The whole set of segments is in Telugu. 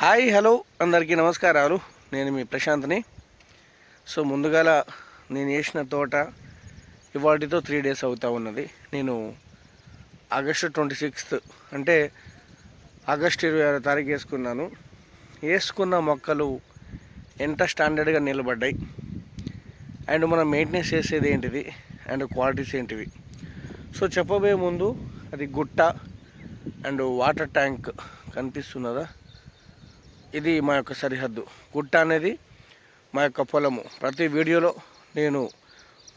Hi hello. అందరికీ నమస్కారాలు. నేను మీ ప్రశాంత్ని. సో ముందుగాల నేను వేసిన తోట ఇవాటితో త్రీ డేస్ అవుతా ఉన్నది. నేను ఆగస్టు ట్వంటీ సిక్స్త్ అంటే ఆగస్ట్ ఇరవై ఆరో తారీఖు వేసుకున్నాను. వేసుకున్న మొక్కలు ఎంత స్టాండర్డ్గా నిలబడ్డాయి. అండ్ మనం మెయింటెనెన్స్ చేసేది ఏంటిది? అండ్ క్వాలిటీస్ ఏంటివి? సో చెప్పబోయే ముందు అది గుట్ట అండ్ వాటర్ ట్యాంక్ కనిపిస్తున్నదా? ఇది మా యొక్క సరిహద్దు. గుట్ట అనేది మా యొక్క పొలము. ప్రతి వీడియోలో నేను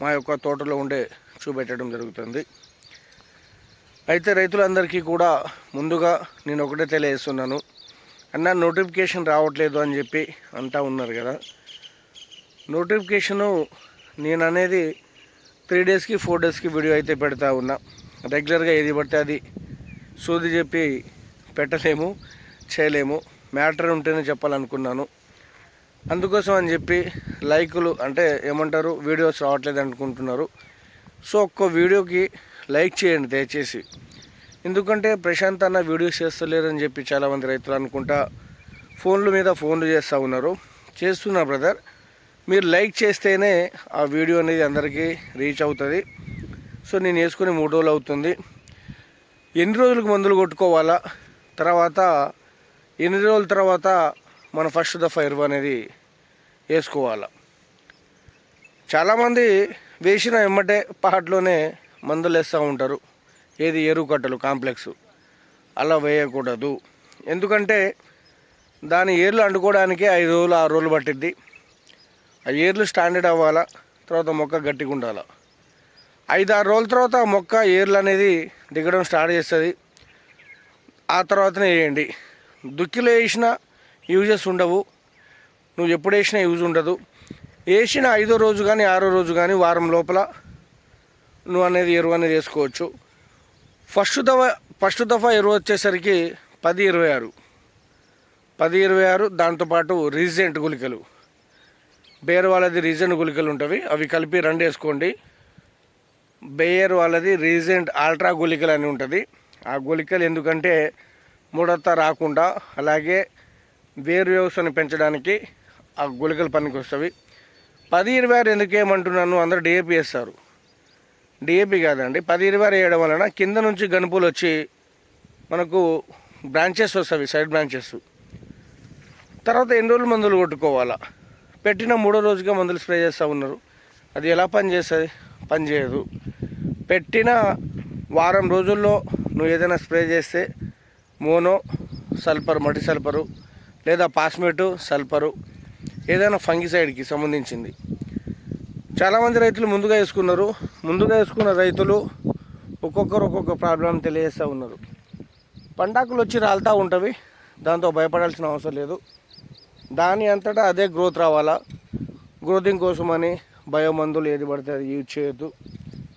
మా యొక్క తోటలో ఉండే చూపెట్టడం జరుగుతుంది. అయితే రైతులందరికీ కూడా ముందుగా నేను ఒకటే తెలియజేస్తున్నాను. అన్న నోటిఫికేషన్ రావట్లేదు అని చెప్పి అంటా ఉన్నారు కదా. నోటిఫికేషను నేను అనేది త్రీ డేస్కి ఫోర్ డేస్కి వీడియో అయితే పెడతా ఉన్నా. రెగ్యులర్గా ఏది పడితే అది సోది చెప్పి పెట్టలేము చేయలేము. మ్యాటర్ ఉంటేనే చెప్పాలనుకున్నాను. అందుకోసం అని చెప్పి లైకులు అంటే ఏమంటారు వీడియోస్ రావట్లేదు అనుకుంటున్నారు. సో ఒక్క వీడియోకి లైక్ చేయండి దయచేసి. ఎందుకంటే ప్రశాంత్ అన్న వీడియోస్ చేస్తలేరని చెప్పి చాలామంది రైతులు అనుకుంటా ఫోన్ల మీద ఫోన్లు చేస్తూ ఉన్నారు. చేస్తున్నా బ్రదర్ మీరు లైక్ చేస్తేనే ఆ వీడియో అనేది అందరికీ రీచ్ అవుతుంది. సో నేను వేసుకుని మూడు రోజులు అవుతుంది. ఎన్ని రోజులకు మందులు కొట్టుకోవాలా? తర్వాత ఎన్ని రోజుల తర్వాత మన ఫస్ట్ దఫా ఎరువు అనేది వేసుకోవాలి? చాలామంది వేసిన ఎమ్మటే పాటలోనే మందులు వేస్తూ ఉంటారు. ఏది ఎరువు కట్టలు కాంప్లెక్స్. అలా వేయకూడదు. ఎందుకంటే దాని ఏర్లు అండుకోవడానికి ఐదు రోజులు ఆరు రోజులు పట్టిద్ది. ఆ ఏర్లు స్టాండర్డ్ అవ్వాలా? తర్వాత మొక్క గట్టిగా ఉండాలి? ఐదు ఆరు రోజుల తర్వాత మొక్క ఏర్లు అనేది దిగడం స్టార్ట్ చేస్తుంది. ఆ తర్వాతనే వేయండి. దుక్కిలో వేసిన యూజెస్ ఉండవు. నువ్వు ఎప్పుడు వేసినా యూజ్ ఉండదు. వేసిన ఐదో రోజు కానీ ఆరో రోజు కానీ వారం లోపల నువ్వు అనేది ఎరువు అనేది వేసుకోవచ్చు. ఫస్ట్ దఫా ఫస్ట్ దఫా ఎరువు వచ్చేసరికి పది ఇరవై ఆరు. పది ఇరవై ఆరు దాంతోపాటు రీజెంట్ గుళికలు. బేర్ వాళ్ళది రీజెంట్ గుళికలు ఉంటవి అవి కలిపి రెండు వేసుకోండి. బేయర్ వాళ్ళది రీజెంట్ ఆల్ట్రా గుళికలు అని ఉంటుంది. ఆ గుళికలు ఎందుకంటే ముడత రాకుండా అలాగే వేరు వ్యవస్థను పెంచడానికి ఆ గుళికలు పనికి వస్తుంది పది ఇరవై ఆరు ఎందుకు ఏమంటున్నాను? అందరూ డిఏపి వేస్తారు. డిఏపి కాదండి. పది ఇరవై ఆరు వేయడం వలన కింద నుంచి గనుపులు వచ్చి మనకు బ్రాంచెస్ వస్తాయి సైడ్ బ్రాంచెస్. తర్వాత ఎన్ని రోజులు మందులు కొట్టుకోవాలా? పెట్టిన మూడో రోజుగా మందులు స్ప్రే చేస్తూ ఉన్నారు. అది ఎలా పని చేస్తుంది? పని చేయదు. పెట్టిన వారం రోజుల్లో నువ్వు ఏదైనా స్ప్రే చేస్తే మోనో సల్ఫర్ మటి సల్ఫరు లేదా పాస్మేటు సల్ఫరు ఏదైనా ఫంగిసైడ్కి సంబంధించింది. చాలామంది రైతులు ముందుగా వేసుకున్నారు. ముందుగా వేసుకున్న రైతులు ఒక్కొక్కరు ఒక్కొక్క ప్రాబ్లం తెలియజేస్తూ ఉన్నారు. పండాకులు వచ్చి రాలుతూ ఉంటవి దాంతో భయపడాల్సిన అవసరం లేదు. దాని అంతటా అదే గ్రోత్ రావాలా? గ్రోతింగ్ కోసమని బయోమందులు ఏది పడితే అది యూజ్ చేయొద్దు.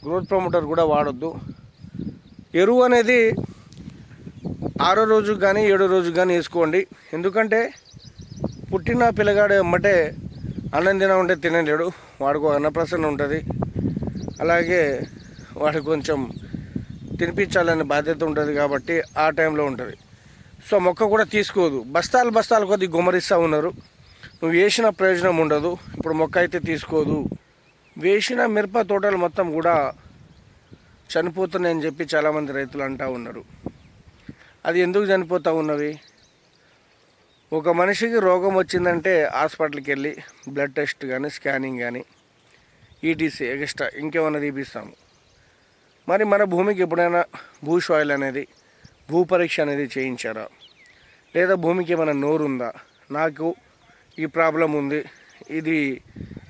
గ్రోత్ ప్రమోటర్ కూడా వాడొద్దు. ఎరువు అనేది ఆరో రోజు కానీ ఏడో రోజు కానీ వేసుకోండి. ఎందుకంటే పుట్టిన పిల్లగాడు ఎమ్మటే అన్నం తిన ఉంటే తినలేడు. వాడికి అన్నప్రసన్న ఉంటుంది. అలాగే వాడు కొంచెం తినిపించాలనే బాధ్యత ఉంటుంది కాబట్టి ఆ టైంలో ఉంటుంది. సో మొక్క కూడా తీసుకోదు. బస్తాలు బస్తాలు కొద్ది గుమరిస్తూ ఉన్నారు. నువ్వు వేసిన ప్రయోజనం ఉండదు. ఇప్పుడు మొక్క అయితే తీసుకోదు. వేసిన మిరప తోటలు మొత్తం కూడా చనిపోతున్నాయని చెప్పి చాలామంది రైతులు అంటూ ఉన్నారు. అది ఎందుకు చనిపోతూ ఉన్నవి ఒక మనిషికి రోగం వచ్చిందంటే హాస్పిటల్కి వెళ్ళి బ్లడ్ టెస్ట్ కానీ స్కానింగ్ కానీ ఈటీసీ ఎక్స్ట్రా ఇంకేమైనా తీపిస్తాము. మరి మన భూమికి ఎప్పుడైనా భూ సాయిల్ అనేది భూ పరీక్ష అనేది చేయించారా? లేదా భూమికి ఏమైనా నోరు ఉందా? నాకు ఈ ప్రాబ్లం ఉంది ఇది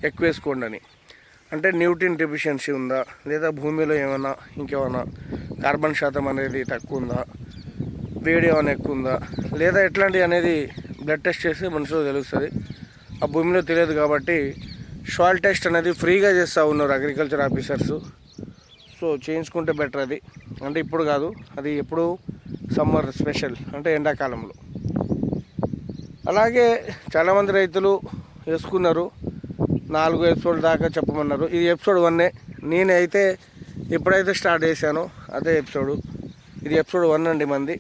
ఎక్కువేసుకోండి అని. అంటే న్యూట్రిన్ డెఫిషియన్సీ ఉందా? లేదా భూమిలో ఏమైనా ఇంకేమైనా కార్బన్ శాతం అనేది తక్కువ ఉందా? వేడి ఏమైనా ఎక్కువ ఉందా లేదా ఎట్లాంటి అనేది బ్లడ్ టెస్ట్ చేస్తే మనసులో తెలుస్తుంది. ఆ భూమిలో తెలియదు కాబట్టి సాయిల్ టెస్ట్ అనేది ఫ్రీగా చేస్తూ ఉన్నారు అగ్రికల్చర్ ఆఫీసర్స్ సో చేయించుకుంటే బెటర్ అది. అంటే ఇప్పుడు కాదు అది ఎప్పుడు సమ్మర్ స్పెషల్ అంటే ఎండాకాలంలో. అలాగే చాలామంది రైతులు వేసుకున్నారు. నాలుగు ఎపిసోడ్ దాకా చెప్పమన్నారు. ఇది ఎపిసోడ్ వన్నే నేనైతే ఎప్పుడైతే స్టార్ట్ చేశానో అదే ఎపిసోడు ఇది ఎపిసోడ్ వన్ అండి మంది.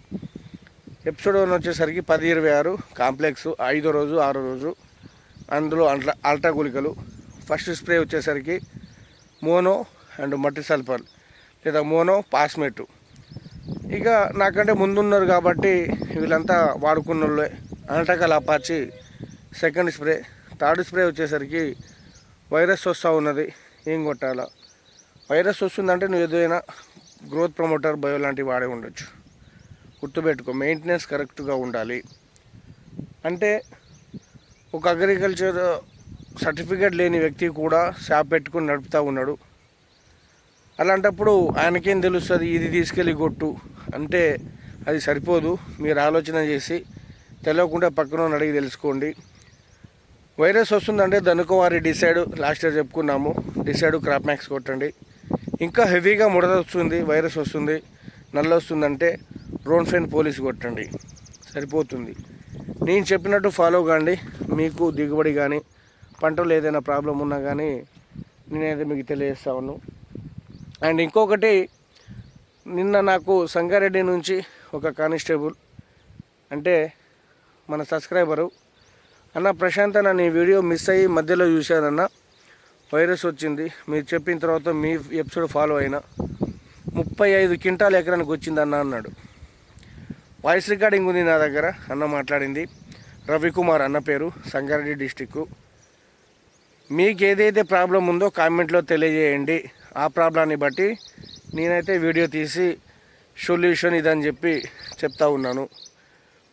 ఎపిసోడ్ వన్ వచ్చేసరికి పది ఇరవై ఆరు కాంప్లెక్స్ ఐదో రోజు ఆరో రోజు. అందులో అల్ట్రా అల్ట్రా గుళికలు. ఫస్ట్ స్ప్రే వచ్చేసరికి మోనో అండ్ మట్టి సల్ఫర్ లేదా మోనో పాస్మెట్. ఇక నాకంటే ముందున్నారు కాబట్టి వీళ్ళంతా వాడుకున్న వాళ్ళే Apache second spray third spray వచ్చేసరికి వైరస్ వస్తూ ఉన్నది ఏం కొట్టాలా? వైరస్ వస్తుందంటే నువ్వు ఏదైనా గ్రోత్ ప్రమోటర్ బయో లాంటివి వాడే ఉండొచ్చు. గుర్తుపెట్టుకో మెయింటెనెన్స్ కరెక్ట్గా ఉండాలి. అంటే ఒక అగ్రికల్చర్ సర్టిఫికేట్ లేని వ్యక్తి కూడా షాప్ పెట్టుకుని నడుపుతూ ఉన్నాడు. అలాంటప్పుడు ఆయనకేం తెలుస్తుంది? ఇది తీసుకెళ్ళి కొట్టు. అంటే అది సరిపోదు. మీరు ఆలోచన చేసి తెలియకుండా పక్కన అడిగి తెలుసుకోండి. వైరస్ వస్తుందంటే దనుకోవారి డిసైడ్ లాస్ట్ ఇయర్ చెప్పుకున్నాము. డిసైడ్ క్రాప్ మ్యాక్స్ కొట్టండి. ఇంకా హెవీగా ముడత వస్తుంది వైరస్ వస్తుంది నల్ల వస్తుందంటే రోన్ ఫ్రెండ్ పోలీస్ కొట్టండి. సరిపోతుంది. నేను చెప్పినట్టు ఫాలో కాండి. మీకు దిగుబడి కానీ పంటలో ఏదైనా ప్రాబ్లం ఉన్నా కానీ నేనైతే మీకు తెలియజేస్తా ఉన్నాను అండ్ ఇంకొకటి నిన్న నాకు సంగారెడ్డి నుంచి ఒక కానిస్టేబుల్ అంటే మన సబ్స్క్రైబరు అన్న ప్రశాంత్ అన్న నీ వీడియో మిస్ అయ్యి మధ్యలో చూశానన్న వైరస్ వచ్చింది. మీరు చెప్పిన తర్వాత మీ ఎపిసోడ్ ఫాలో అయినా. ముప్పై ఐదు క్వింటాల్ ఎకరానికి వచ్చిందన్న అన్నాడు. వాయిస్ రికార్డింగ్ ఉంది నా దగ్గర. అన్న మాట్లాడింది. రవికుమార్ అన్న పేరు సంగారెడ్డి డిస్టిక్ మీకు ఏదైతే ప్రాబ్లం ఉందో కామెంట్లో తెలియజేయండి. ఆ ప్రాబ్లాన్ని బట్టి నేనైతే వీడియో తీసి సొల్యూషన్ ఇదని చెప్పి చెప్తా ఉన్నాను.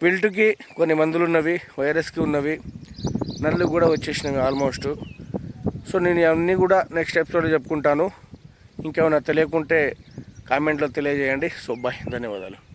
పిల్టుకి కొన్ని మందులు ఉన్నవి వైరస్కి ఉన్నవి. నల్లు కూడా వచ్చేసినవి ఆల్మోస్ట్. సో నేను అన్నీ కూడా నెక్స్ట్ ఎపిసోడ్లో చెప్పుకుంటాను. ఇంకేమైనా తెలియకుంటే కామెంట్లో తెలియజేయండి. So bye. ధన్యవాదాలు.